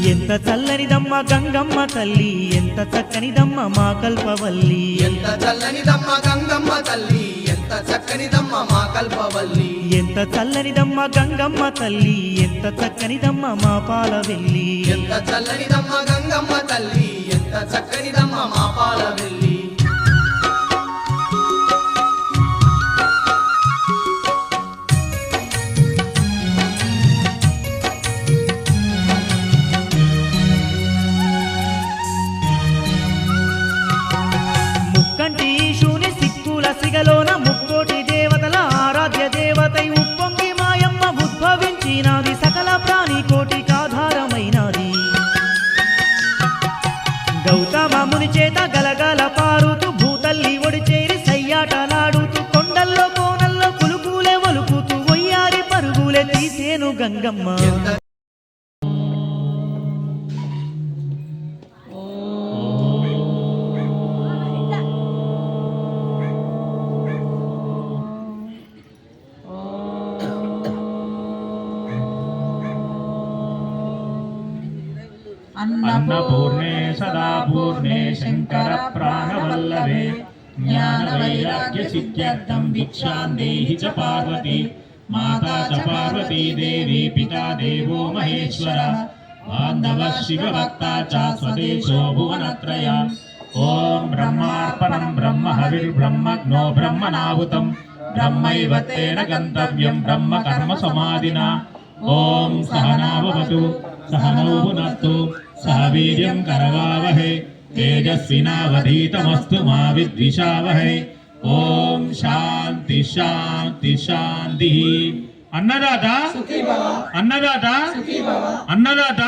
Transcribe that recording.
ఎంత చల్లనిదమ్మ గంగమ్మ తల్లి ఎంత చక్కనిదమ్మ మా కల్పవల్లి. ఎంత చల్లనిదమ్మ గంగమ్మ తల్లి ఎంత చక్కనిదమ్మ మా కల్పవల్లి. ఎంత చల్లనిదమ్మ గంగమ్మ తల్లి ఎంత చక్కనిదమ్మ మా పాలవెల్లి. ఎంత చల్లనిదమ్మ గంగమ్మ తల్లి ఎంత చక్కనిదమ్మ మా పాలవెల్లి. సిక్కుల ముక్కోటి దేవతల ఆరాధ్య దేవతై ఉప్పొంగి మాయమ్మ ఉద్భవించినది సకల ప్రాణి కోటికాధారమైనది. గౌతమ ముని చేత గలగల పారుతూ భూతల్లి ఒడిచేరి సయ్యాటలాడుతూ కొండల్లో కోనల్లో కులుకులే ఒలుకుతూ ఒయ్యారి పరుగులే తీసేను గంగమ్మ. अन्नपूर्णे सदा पूर्णे शङ्करप्राणवल्लभे ज्ञानवैराग्यसिद्ध्यर्थं भिक्षां देहि च पार्वती माता च पार्वती देवी पिता देवो महेश्वर बान्धवः शिवभक्ता च स्वदेशो भुवनत्रयम् ॐ ब्रह्मार्पणं ब्रह्म हविर्ब्रह्मज्ञो ब्रह्मणाहुतं ब्रह्मैव तेन गन्तव्यं ब्रह्म ఓం సహనావతు సహనౌనత్తు సహ వీర్యం కరవావహే తేజస్వినావధీతమస్తు మా విద్విషావహై. ఓం శాంతి శాంతి శాంతి. అన్నదాత? అన్నదాత? అన్నదాత?